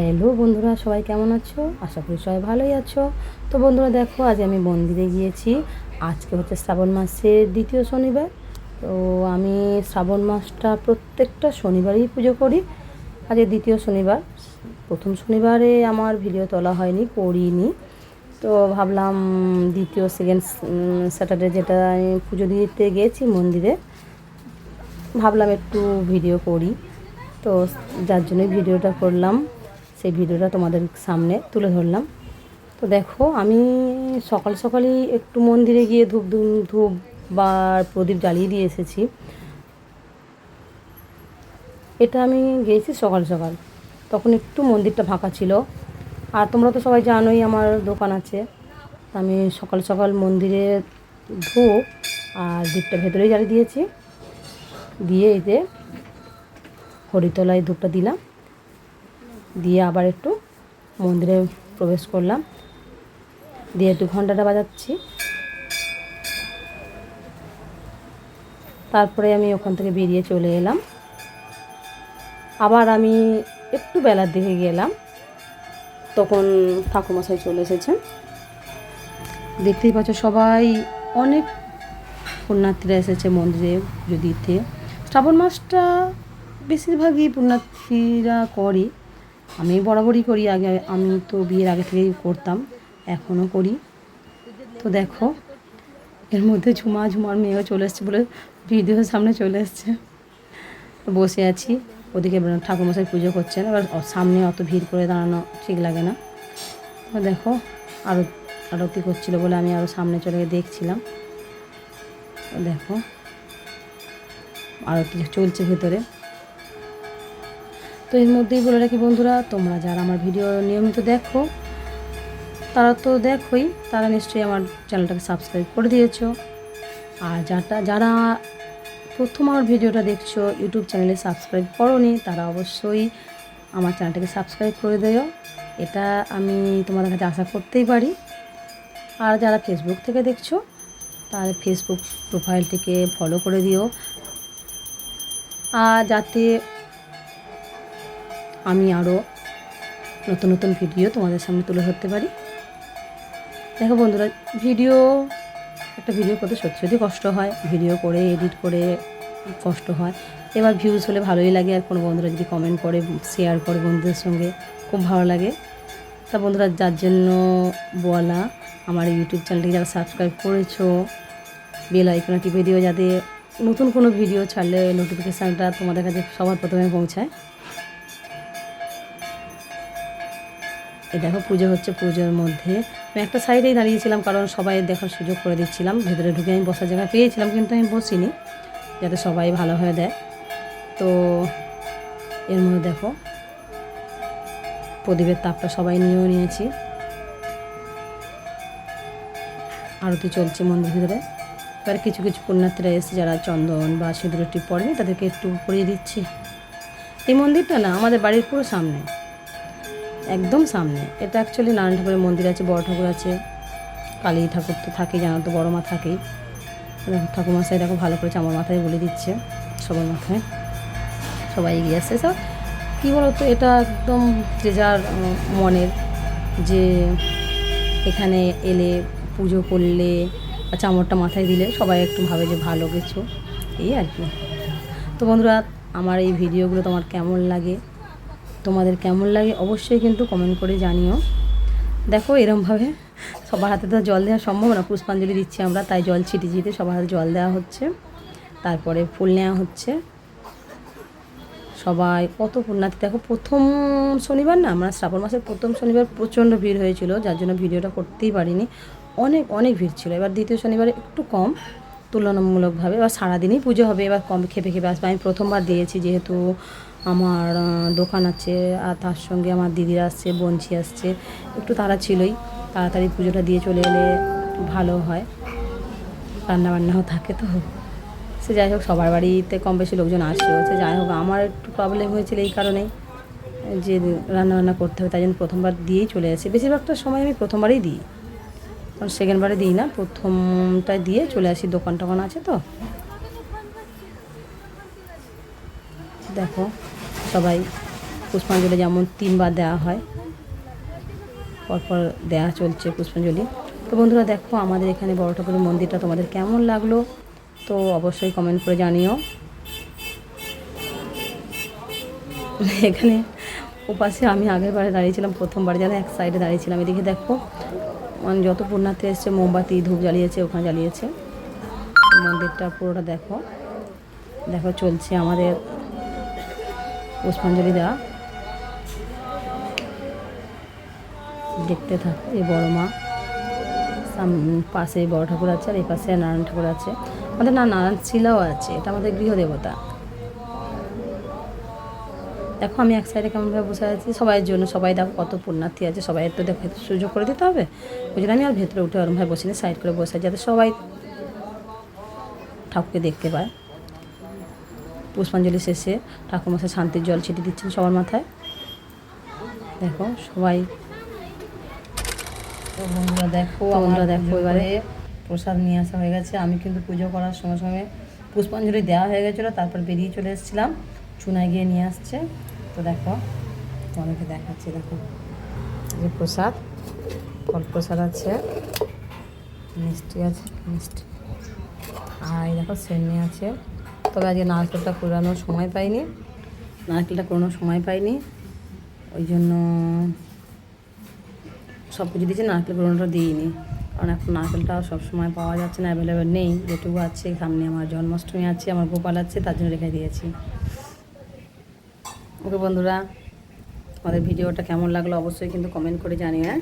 Hello বন্ধুরা, সবাই কেমন আছো? আশা করি সবাই ভালোই আছো। তো বন্ধুরা, দেখো, আজ আমি মন্দিরে গিয়েছি। আজকে হচ্ছে শ্রাবণ মাসের দ্বিতীয় শনিবার। তো আমি শ্রাবণ মাসটা প্রত্যেকটা শনিবারই পুজো করি। আজ দ্বিতীয় শনিবার। প্রথম শনিবারে আমার ভিডিও তোলা হয়নি করিনি তো ভাবলাম দ্বিতীয় সেকেন্ড স্যাটারডে যেটা আমি পুজো দিতে গিয়েছি মন্দিরে, ভাবলাম একটু ভিডিও করি। তো যার জন্যই ভিডিওটা করলাম। সেই ভিডিওটা তোমাদের সামনে তুলে ধরলাম। তো দেখো, আমি সকাল সকালই একটু মন্দিরে গিয়ে ধূপ ধূপ বা প্রদীপ জ্বালিয়ে দিয়ে এসেছি। এটা আমি গিয়েছি সকাল সকাল। তখন একটু মন্দিরটা ফাঁকা ছিল। আর তোমরা তো সবাই জানোই আমার দোকান আছে। আমি সকাল সকাল মন্দিরে ধূপ আর দ্বীপটা ভেতরেই জ্বালিয়ে দিয়েছি। দিয়ে এতে হরিতলায় ধূপটা দিলাম। দিয়ে আবার একটু মন্দিরে প্রবেশ করলাম। দিয়ে একটু ঘন্টাটা বাজাচ্ছি। তারপরে আমি ওখান থেকে বেরিয়ে চলে এলাম। আবার আমি একটু বেলার দিকে গেলাম। তখন ঠাকুমশাই চলে এসেছেন। দেখতেই পাচ্ছ সবাই অনেক পুণ্যার্থীরা এসেছে মন্দিরে পুজো দিতে শ্রাবণ মাসটা বেশিরভাগই পুণ্যার্থীরা করে। আমি বরাবরই করি, আগে আমি তো বিয়ের আগে থেকেই করতাম, এখনও করি। তো দেখো, এর মধ্যে ঝুমা ঝুমার মেয়েও চলে এসছে বলে ভিডিওর সামনে চলে এসছে। বসে আছি, ওদিকে ঠাকুরমশাই পুজো করছেন, এবার সামনে অত ভিড় করে দাঁড়ানো ঠিক লাগে না। তো দেখো, আরও আরতি করছিল বলে আমি আরও সামনে চলে গিয়ে দেখছিলাম। দেখো, আরতি চলছে ভেতরে। তো এর মধ্যেই বলে রাখি বন্ধুরা, তোমরা যারা আমার ভিডিও নিয়মিত দেখো, তারা তো দেখোই, তারা নিশ্চয়ই আমার চ্যানেলটাকে সাবস্ক্রাইব করে দিয়েছ। আর যারা যারা প্রথম আমার ভিডিওটা দেখছ ইউটিউব চ্যানেলে সাবস্ক্রাইব করোনি, তারা অবশ্যই আমার চ্যানেলটাকে সাবস্ক্রাইব করে দিও। এটা আমি তোমাদের কাছে আশা করতেই পারি। আর যারা ফেসবুক থেকে দেখছ তাহলে ফেসবুক প্রোফাইলটিকে ফলো করে দিও। আর যাতে আমি আরও নতুন নতুন ভিডিও তোমাদের সামনে তুলে ধরতে পারি। দেখো বন্ধুরা, ভিডিও, একটা ভিডিও করতে সত্যি সত্যি কষ্ট হয়। ভিডিও করে এডিট করে কষ্ট হয়। এবার ভিউজ হলে ভালোই লাগে। আর কোনো বন্ধুরা যদি কমেন্ট করে শেয়ার করে বন্ধুদের সঙ্গে, খুব ভালো লাগে। তা বন্ধুরা, যার জন্য বলা, আমার ইউটিউব চ্যানেলটি যারা সাবস্ক্রাইব করেছ বেল আইকনে টিপে দিও যাতে নতুন কোনো ভিডিও ছাড়লে নোটিফিকেশানটা তোমাদের কাছে সবার প্রথমে পৌঁছায়। এই দেখো, পুজো হচ্ছে পুজোর মধ্যে। আমি একটা সাইডেই দাঁড়িয়েছিলাম, কারণ সবাই দেখার সুযোগ করে দিচ্ছিলাম। ভেতরে ঢুকে আমি বসার জায়গা পেয়েছিলাম, কিন্তু আমি বসিনি, যাতে সবাই ভালোভাবে দেয়। তো এর মধ্যে দেখো, প্রদীপের তাপটা সবাই নিয়েও নিয়েছি। আরতি চলছে মন্দির ভিতরে। এবার কিছু কিছু পুণ্যার্থীরা এসে যারা চন্দন বা সিঁদুরের টিপ পড়েনি তাদেরকে একটু পরিয়ে দিচ্ছি। এই মন্দিরটা না, আমাদের বাড়ির পুরো সামনে। একদম সামনে। এটা অ্যাকচুয়ালি নারায়ণ ঠাকুরের মন্দির আছে, বড় ঠাকুর আছে। কালী ঠাকুর তো থাকেই, জানো তো, বড়ো মা থাকেই। ঠাকুরমশাই দেখো, ভালো করেছে, আমার মাথায় বলে দিচ্ছে, সবার মাথায়। সবাই এগিয়ে আসছে। সব কী বলো তো এটা একদম যে যার মনের যে এখানে এলে, পুজো করলে বা চামড়টা মাথায় দিলে, সবাই একটু ভাবে যে ভালো কিছু। এই আর কি। তো বন্ধুরা, আমার এই ভিডিওগুলো তোমার কেমন লাগে? তোমাদের কেমন লাগে অবশ্যই কিন্তু কমেন্ট করে জানিও। দেখো এরমভাবে সবার হাতে তো জল দেওয়া সম্ভব না, পুষ্পাঞ্জলি দিচ্ছি আমরা, তাই জল ছিটে ছিটে সবার হাতে জল দেওয়া হচ্ছে। তারপরে ফুল নেওয়া হচ্ছে। সবাই, কত পুণ্যার্থী, দেখো প্রথম শনিবার না, আমরা শ্রাবণ মাসের প্রথম শনিবার প্রচণ্ড ভিড় হয়েছিল, যার জন্য ভিডিওটা করতেই পারিনি। অনেক অনেক ভিড় ছিল। এবার দ্বিতীয় শনিবারে একটু কম, তুলনামূলকভাবে। এবার সারাদিনই পুজো হবে, এবার কম খেপে খেপে আসবে। আমি প্রথমবার দিয়েছি, যেহেতু আমার দোকান আছে, আর তার সঙ্গে আমার দিদিরা আসছে, বঞ্চি আসছে। একটু তারা ছিলই, তাড়াতাড়ি পুজোটা দিয়ে চলে এলে ভালো হয়। রান্নাবান্নাও থাকে তো। সে যাই হোক, সবার বাড়িতে কম বেশি লোকজন আসছে সে যাই হোক, আমার একটু প্রবলেম হয়েছিল এই কারণেই, যে রান্নাবান্না করতে হবে, তাই জন্য প্রথমবার দিয়েই চলে আসে। বেশিরভাগটা সময় আমি প্রথমবারেই দিই। কারণ সেকেন্ডবারে দিই না, প্রথমটায় দিয়ে চলে আসি দোকান টোকান আছে তো। দেখো সবাই পুষ্পাঞ্জলি যেমন তিনবার দেওয়া হয়, পরপর দেওয়া চলছে পুষ্পাঞ্জলি। তো বন্ধুরা দেখো আমাদের এখানে বড় ঠাকুরের মন্দিরটা তোমাদের কেমন লাগল? তো অবশ্যই কমেন্ট করে জানিও। এখানে ওপাশে আমি আগের বারে দাঁড়িয়েছিলাম, প্রথমবারে যেন এক সাইডে দাঁড়িয়েছিলাম। এদিকে দেখো মানে যত পুণ্যার্থী এসছে, মোমবাতি, ধূপ জ্বালিয়েছে, ওখানে জ্বালিয়েছে। মন্দিরটা পুরোটা দেখো। দেখো চলছে আমাদের পুষ্পাঞ্জলি দেওয়া। দেখতে থাকো, এই বড় মা। পাশে বড় ঠাকুর আছে আর এই পাশে নারায়ণ ঠাকুর আছে। আমাদের না, নারায়ণ শিলাও আছে, এটা আমাদের গৃহদেবতা। দেখো আমি এক সাইডে কেমনভাবে বসে আছি, সবাইয়ের জন্য, সবাই দেখো কত পুণ্যার্থী আছে সবাই তো দেখো সুযোগ করে দিতে হবে। ওই জন্য আমি আর ভেতরে উঠে ওরমভাবে বসে সাইড করে বসে যাতে সবাই ঠাকুরকে দেখতে পায়। পুষ্পাঞ্জলি শেষে ঠাকুরমশাই শান্তির জল ছিটিয়ে দিচ্ছেন সবার মাথায়। দেখো সবাই। বন্ধুরা দেখো আমরা দেখো এবারে। প্রসাদ নিয়ে আসা হয়ে গেছে। আমি কিন্তু পুজো করার সঙ্গে সঙ্গে পুষ্পাঞ্জলি দেওয়া হয়ে গেছিল তারপর বেরিয়ে চলে এসেছিলাম। চুনায় গিয়ে নিয়ে আসছে। তো দেখো তোমাদেরকে দেখাচ্ছি দেখো। যে প্রসাদ ফল প্রসাদ আছে। মিষ্টি আছে মিষ্টি। আর এই দেখো সেমনি আছে। তবে আজকে নারকেলটা কুড়ানোর সময় পাইনি। নারকেলটা কুড়ানোর সময় পাইনি। ওই জন্য সব কিছু দিয়েছি নারকেল কুড়ানোটা দিইনি। কারণ এখন নারকেলটা সব সময় পাওয়া যাচ্ছে না অ্যাভেলেবেল নেই। যেটুকু আছে সামনে আমার জন্মাষ্টমী আছে আমার গোপাল আছে তার জন্য রেখে দিয়েছি। ওকে বন্ধুরা আমাদের ভিডিওটা কেমন লাগল অবশ্যই কিন্তু কমেন্ট করে জানি হ্যাঁ?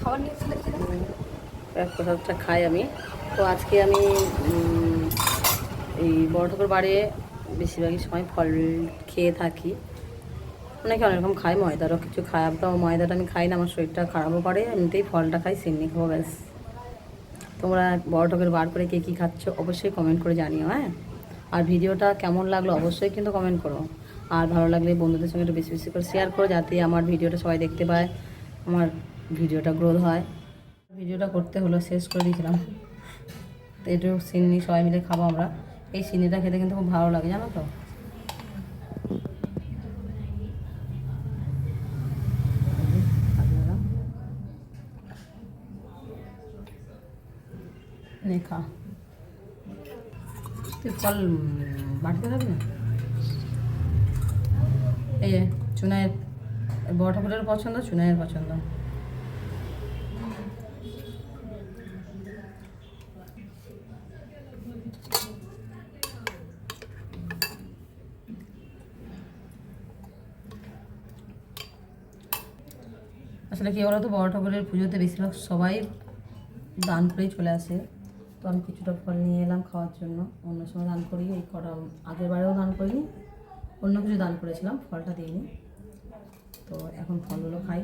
খাবার প্রসাদটা খাই আমি। তো আজকে আমি এই বড় ঠাকুর বাড়ি বেশিরভাগই সময় ফল খেয়ে থাকি। অনেকে অনেক রকম খাই ময়দারও কিছু খায় তো ময়দাটা আমি খাই না, আমার শরীরটা খারাপও করে, এমনিতেই ফলটা খাই, সেমনি খাব ব্যাস। তোমরা বড় ঠাকুর বার করে কে কী খাচ্ছ অবশ্যই কমেন্ট করে জানিও হ্যাঁ? আর ভিডিওটা কেমন লাগল অবশ্যই কিন্তু কমেন্ট করো। আর ভালো লাগলে বন্ধুদের সঙ্গে একটু বেশি বেশি করে শেয়ার করো, যাতে আমার ভিডিওটা সবাই দেখতে পায়, আমার ভিডিওটা গ্রোথ হয়। ভিডিওটা করতে হলো শেষ করে দিয়েছিলাম। তো একটু সিন্নি, সবাই মিলে খাব আমরা। এই সিন্নিটা খেতে কিন্তু খুব ভালো লাগে, জানো তো? খা। ফল বাড়তে না? এই যে, চুনাইয়ের, বড় ঠাকুরের পছন্দ, চুনাইয়ের পছন্দ। আসলে কি বলতো, বড় ঠাকুরের পুজোতে বেশিরভাগ সবাই দান করেই চলে আসে। তো আমি কিছুটা ফল নিয়ে এলাম খাওয়ার জন্য। অন্য সময় দান করি এই কটা আগের বারেও দান করিনি, অন্য কিছু দান করেছিলাম, ফলটা দিইনি। তো এখন ফলগুলো খাই।